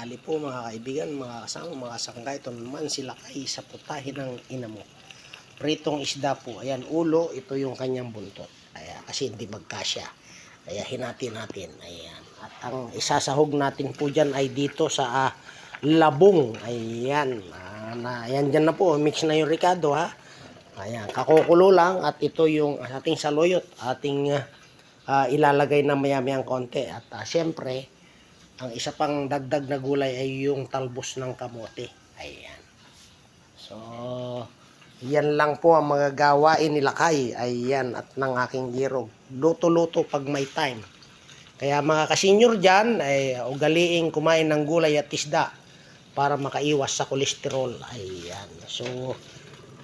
tanghali po mga kaibigan, mga kasama, mga sangkay. Ito naman sila kay sa putahin ng ina mo. Pritong isda po. Ayan, ulo. Ito yung kanyang buntot. Ayan, kasi hindi magkasya. Kaya hinati natin. Ayan. At ang isasahog natin po dyan ay dito sa ah, labong. Ayan. Ah, na, ayan dyan na po. Mix na yung Ricardo ha. Ayan. Kakukulo lang. At ito yung ating saluyot. Ating ah, ah, ilalagay na maya-mayang konti. At ah, syempre, ang isa pang dagdag na gulay ay yung talbos ng kamote. Ayan. So, yan lang po ang mga gawain nila kay. Ayan, at ng aking girog. Luto-luto pag may time. Kaya mga kasenyor dyan, ay ugaliing kumain ng gulay at isda para makaiwas sa kolesterol. Ayan. So,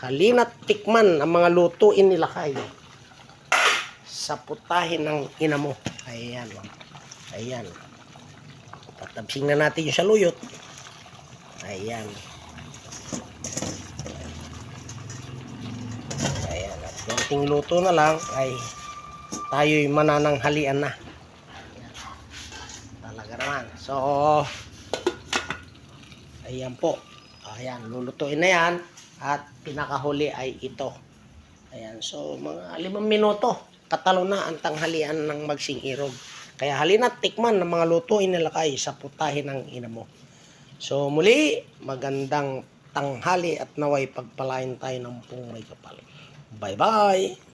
halina't tikman ang mga lutuin nila kay sa putahin ng ina mo. Ayan. Ayan. Tatabsing na natin yung saluyot. Ayan. Ayan. At konting luto na lang ay tayo'y manananghalian na. Talaga naman. So, ayan po. Ayan, lulutuin na yan. At pinakahuli ay ito. Ayan, so mga limang minuto, katalo na ang tanghalian ng magsing irog. Kaya halina't tikman ng mga lutuin nila kay sa putahin ng ina mo. So muli, magandang tanghali at naway pagpalain tayo ng pong may kapal. Bye-bye!